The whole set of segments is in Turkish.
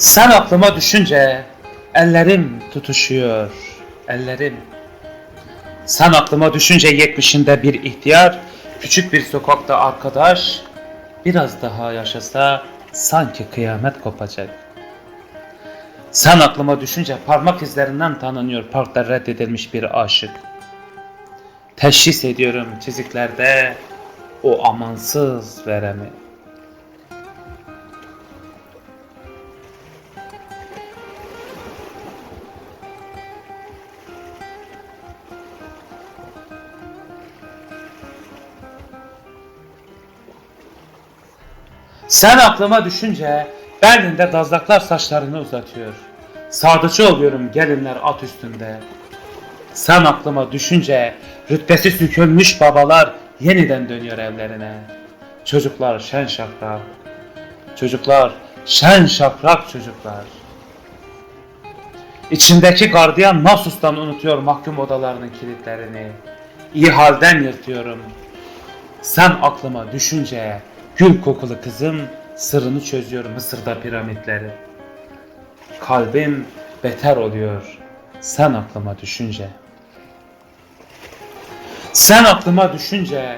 Sen aklıma düşünce ellerim tutuşuyor, ellerim. Sen aklıma düşünce yetmişinde bir ihtiyar, küçük bir sokakta arkadaş, biraz daha yaşasa sanki kıyamet kopacak. Sen aklıma düşünce parmak izlerinden tanınıyor parkta reddedilmiş bir aşık. Teşhis ediyorum çiziklerde o amansız veremi. Sen aklıma düşünce Berlin'de dazlaklar saçlarını uzatıyor. Sadıcı oluyorum gelinler at üstünde. Sen aklıma düşünce rütbesi sükülmüş babalar yeniden dönüyor evlerine. Çocuklar şen şakrak. Çocuklar şen şakrak çocuklar. İçindeki gardiyan mahsustan unutuyor mahkum odalarının kilitlerini. İyi halden yırtıyorum. Sen aklıma düşünce gül kokulu kızım sırrını çözüyor Mısır'da piramitleri. Kalbim beter oluyor sen aklıma düşünce. Sen aklıma düşünce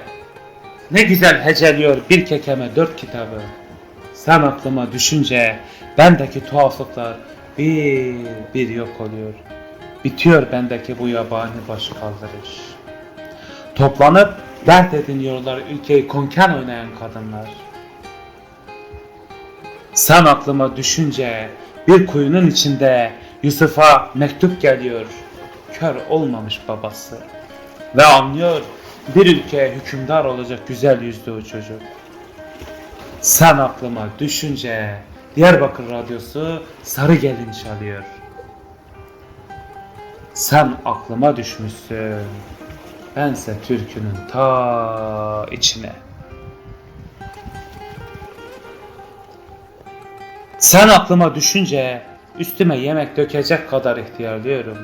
ne güzel heceliyor bir kekeme dört kitabı. Sen aklıma düşünce bendeki tuhaflıklar bir bir yok oluyor. Bitiyor bendeki bu yabani baş kaldırış. Toplanıp dert ediniyorlar ülkeyi konken oynayan kadınlar. Sen aklıma düşünce bir kuyunun içinde Yusuf'a mektup geliyor. Kör olmamış babası. Ve anlıyor bir ülkeye hükümdar olacak güzel yüzlü o çocuk. Sen aklıma düşünce Diyarbakır Radyosu Sarı Gelin çalıyor. Sen aklıma düşmüşsün. Bense türkünün ta içine. Sen aklıma düşünce üstüme yemek dökecek kadar ihtiyarlıyorum.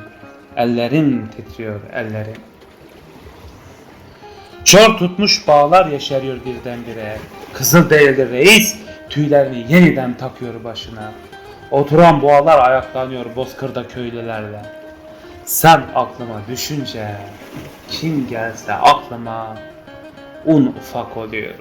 Ellerim titriyor ellerim. Çor tutmuş bağlar yeşeriyor birdenbire. Kızıl değildir reis, tüylerini yeniden takıyor başına. Oturan boğalar ayaklanıyor bozkırda köylülerle. Sen aklıma düşünce kim gelse aklıma un ufak oluyor.